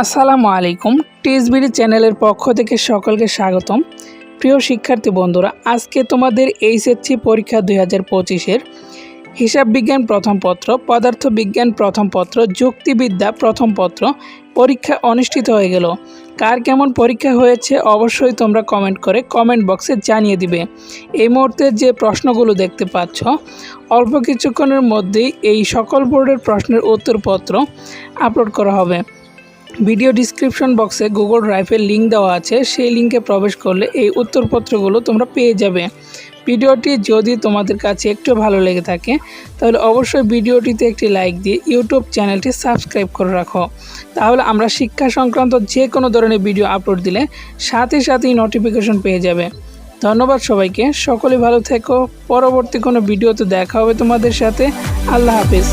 আসসালামু আলাইকুম। টিএসবিডি চ্যানেলের পক্ষ থেকে সকলকে স্বাগতম। প্রিয় শিক্ষার্থী বন্ধুরা, আজকে তোমাদের এইচএসসি পরীক্ষা দুই হাজার পঁচিশের হিসাব বিজ্ঞান প্রথম পত্র পদার্থ বিজ্ঞান প্রথম পত্র, যুক্তিবিদ্যা প্রথম পত্র পরীক্ষা অনুষ্ঠিত হয়ে গেল। কার কেমন পরীক্ষা হয়েছে অবশ্যই তোমরা কমেন্ট করে কমেন্ট বক্সে জানিয়ে দিবে। এই মুহূর্তে যে প্রশ্নগুলো দেখতে পাচ্ছ, অল্প কিছুক্ষণের মধ্যেই এই সকল বোর্ডের প্রশ্নের উত্তরপত্র আপলোড করা হবে। ভিডিও ডিসক্রিপশন বক্সে গুগল ড্রাইভের লিঙ্ক দেওয়া আছে। সেই লিঙ্কে প্রবেশ করলে এই উত্তরপত্রগুলো তোমরা পেয়ে যাবে। ভিডিওটি যদি তোমাদের কাছে একটু ভালো লেগে থাকে, তাহলে অবশ্যই ভিডিওটিতে একটি লাইক দিয়ে ইউটিউব চ্যানেলটি সাবস্ক্রাইব করে রাখো। তাহলে আমরা শিক্ষা সংক্রান্ত যে কোনো ধরনের ভিডিও আপলোড দিলে সাথে সাথেই নোটিফিকেশন পেয়ে যাবে। ধন্যবাদ সবাইকে। সকলে ভালো থেকো। পরবর্তী কোনো ভিডিওতে দেখা হবে তোমাদের সাথে। আল্লাহ হাফিজ।